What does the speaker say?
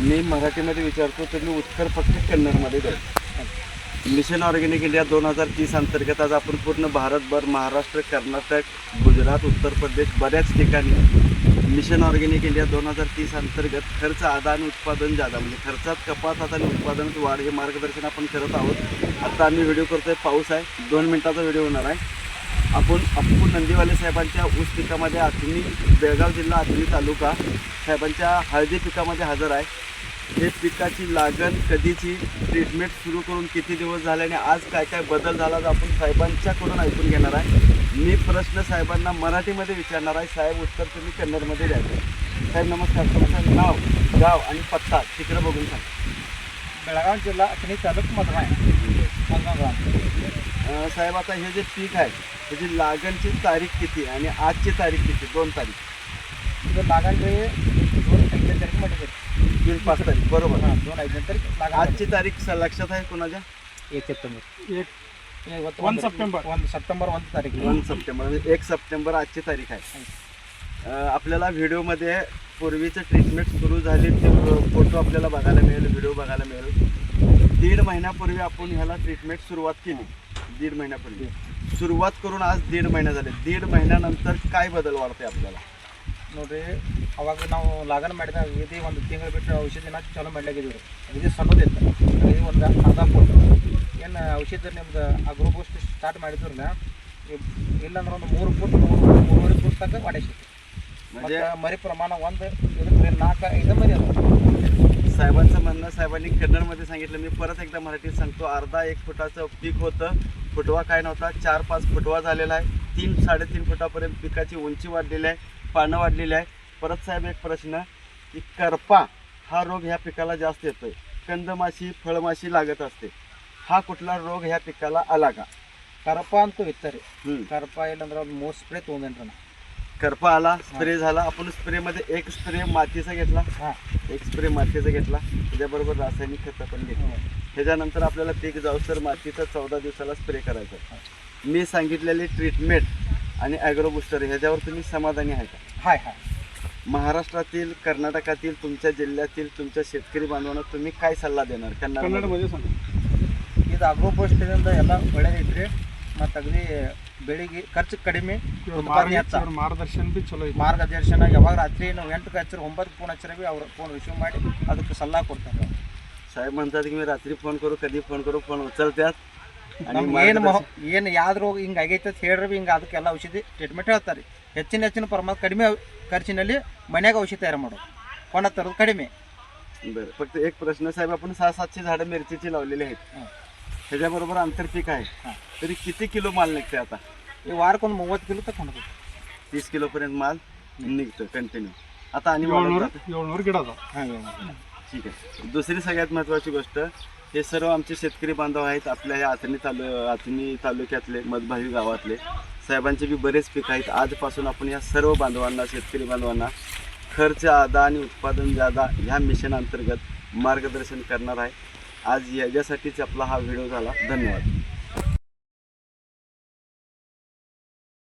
मी मराठीमध्ये विचारतो तुम्ही उत्तर फक्त कन्नडमध्ये द्या मिशन ऑर्गॅनिक इंडिया दोन हजार तीस अंतर्गत आज आपण पूर्ण भारतभर महाराष्ट्र कर्नाटक गुजरात उत्तर प्रदेश बऱ्याच ठिकाणी मिशन ऑर्गॅनिक इंडिया दोन हजार तीस अंतर्गत खर्च आदा आणि उत्पादन जादा म्हणजे खर्चात कपात आणि उत्पादनात वाढ हे मार्गदर्शन आपण करत आहोत. आता आम्ही व्हिडिओ करतोय पाऊस आहे. दोन मिनिटाचा व्हिडिओ होणार आहे. आपण अप्पू नंदीवाले साहेबांच्या ऊस पिकामध्ये आथणी बेळगाव जिल्हा आथणी तालुका साहेबांच्या हळदी पिकामध्ये हजर आहे. हे पिकाची लागण कधीची ट्रीटमेंट सुरू करून किती दिवस झाले आणि आज काय काय बदल झाला तर आपण साहेबांच्याकडून ऐकून घेणार आहे. मी प्रश्न साहेबांना मराठीमध्ये विचारणार आहे. साहेब उत्तर तुम्ही कन्नडमध्ये द्यायचं साहेब नमस्कार. तुमचं नाव गाव आणि पत्ता तिकडं बघून सांग. बेळगाव जिल्हा अथणी तालुक मधमा आहे. साहेब आता हे जे पीक आहे त्याची लागणची तारीख किती आणि आजची तारीख किती दोन तारीख. तर लागणचे दोन ऐकल्या तारीख म्हणजे जून पाच तारीख बरोबर. हां दोन ऐकल्या तारीख लागण आजची तारीख लक्षात आहे कोणाच्या? एक सप्टेंबर. एक one September. One September one तारीख. वन सप्टेंबर म्हणजे एक सप्टेंबर आजची तारीख आहे. आपल्याला व्हिडिओमध्ये पूर्वीचं ट्रीटमेंट सुरू झाली ते फोटो आपल्याला बघायला मिळेल व्हिडिओ बघायला मिळेल दीड महिन्यापूर्वी आपण ह्याला ट्रीटमेंट सुरुवात केली दीड महिन्यापूर्वी सुरुवात करून आज दीड महिना झाले दीड महिन्यानंतर काय बदल वाढते आपल्याला ನೋಡ್ರಿ ಅವಾಗ ನಾವು ಲಾಗನ್ ಮಾಡಿದಾಗ ಇದು ಒಂದು ತಿಂಗಳು ಬಿಟ್ಟು ಔಷಧಿನ ಚಾಲೂ ಮಾಡ್ಲಾಗಿದ್ದೀವಿ ರೀ ಇದು ಸಣ್ಣದಿತ್ತು ಇದು ಒಂದು ಅರ್ಧ ಫುಟ್ ಏನು ಔಷಧಿ ನಿಮ್ದು ಅಗ್ರೋ ಬೂಸ್ಟ್ ಸ್ಟಾರ್ಟ್ ಮಾಡಿದ್ರಲ್ಲ ಇಲ್ಲಾಂದ್ರೆ ಒಂದು ಮೂರು ಫುಟ್ ಮೂರು ಮೂರುವರೆ ಫುಟ್ ತನಕ ವಾಡೇಸಿ म्हणजे ಮತ್ತು ಮರಿ ಪ್ರಮಾಣ ಒಂದು ಇದಕ್ಕೆ ನಾಲ್ಕು ಐದು ಮರಿ ಅದಾವ साहेबांचं म्हणणं साहेबांनी कन्नडमध्ये सांगितलं मी परत एकदा मराठीत सांगतो अर्धा एक फुटाचं पीक होतं फुटवा काय नव्हता चार पाच फुटवा झालेला आहे तीन साडेतीन फुटापर्यंत पिकाची उंची वाढलेली आहे पानं वाढलेली आहे परत साहेब एक प्रश्न की करपा हा रोग ह्या पिकाला जास्त येतोय कंदमाशी फळमाशी लागत असते हा कुठला रोग ह्या पिकाला आला का ಕರಪ ಅಂತೂ ಇತ್ತು ರೀ हम्म. ಕರಪ ಇಲ್ಲಂದ್ರೆ ಒಂದು ಮೂರು ಸ್ಪ್ರೇ ತೊಗೊಂಡೇನ್ರಿ ನಾ करपा आला स्प्रे झाला. आपण स्प्रे मध्ये एक स्प्रे मातीचा घेतला. एक स्प्रे मातीचा घेतला. त्याच्याबरोबर रासायनिक खत पण घेतलं. हो. त्याच्यानंतर आपल्याला पीक जाऊ तर मातीचा चौदा दिवसाला स्प्रे करायचा मी सांगितलेली ट्रीटमेंट आणि ॲग्रोबुस्टर ह्याच्यावर तुम्ही समाधानी आहे का? हाय हाय. महाराष्ट्रातील कर्नाटकातील तुमच्या जिल्ह्यातील तुमच्या शेतकरी बांधवांना तुम्ही काय सल्ला देणार? कन्नड म्हणजे सांगा. ಇದು ಅಗ್ರೋ ಪೋಸ್ಟ್ याला बड्या ಒಳ್ಳೆಯದೈತ್ರಿ ಮತ್ತು ಅಗದಿ ಬೆಳಿಗ್ಗೆ ಖರ್ಚು ಕಡಿಮೆ ಇವ್ರ ಉತ್ಪಾದನೆ ಮಾರ್ಗ- ಹೆಚ್ಚ ಇವ್ರ ಮಾರ್ಗದರ್ಶನ ಬಿ ಚಲೋ ಐತಿ ಮಾರ್ಗದರ್ಶನ ಯಾವಾಗ ರಾತ್ರಿ ನಾವು ಎಂಟಕ್ಕೆ ಹಚ್ಚಿರ ಒಂಬತ್ತು ಫೋನ್ ಹಚ್ಚಿರ ಬಿ ಅವ್ರು ಫೋನ್ ರಿಸೀವ್ ಮಾಡಿ ಅದಕ್ಕೆ ಸಲಹಾ ಕೊಡ್ತಾರೆ ಅವ್ರು. साहेब म्हणतात की मी रात्री फोन करू कधी फोन करू फोन उचलत्यात आणि ನಮ್ಗೆ ಏನು मार्गदर्शन- ಏನು ಯಾವ್ದು ರೋಗ ಹಿಂಗೆ ಆಗೈತೆ ಅಂತ ಹೇಳ್ರಿ ಬಿ ಹಿಂಗೆ ಅದಕ್ಕೆಲ್ಲ ಔಷಧಿ ಟ್ರೀಟ್ಮೆಂಟ್ ಹೇಳ್ತಾರೆ ಹೆಚ್ಚಿನ ಹೆಚ್ಚಿನ ಪ್ರಮಾಣ ಕಡಿಮೆ ಔ- ಖರ್ಚಿನಲ್ಲಿ ಮನ್ಯಾಗ ಔಷಧಿ ತಯಾರು ಮಾಡೋದು ಕೊಣ ತರೋದು ಕಡಿಮೆ बरं फक्त एक प्रश्न साहेब आपण सहा सातशे झाडं मिरचीची लावलेली आहेत हां. ह्याच्याबरोबर आंतरपीक आहे. तरी किती किलो माल निघते आता? हे वार कोण मोवत किलो तर कोण? तीस किलोपर्यंत माल निघतो कंटिन्यू आता आणि ठीक आहे. दुसरी सगळ्यात महत्त्वाची गोष्ट हे सर्व आमचे शेतकरी बांधव आहेत आपल्या ह्या आथणी तालु आथणी तालुक्यातले मधभावी गावातले. साहेबांचे बी बरेच पिकं आहेत. आजपासून आपण या सर्व बांधवांना शेतकरी बांधवांना खर्च आदा आणि उत्पादन जादा ह्या मिशन अंतर्गत मार्गदर्शन करणार आहे. आज याच्यासाठीच आपला हा व्हिडिओ झाला. धन्यवाद.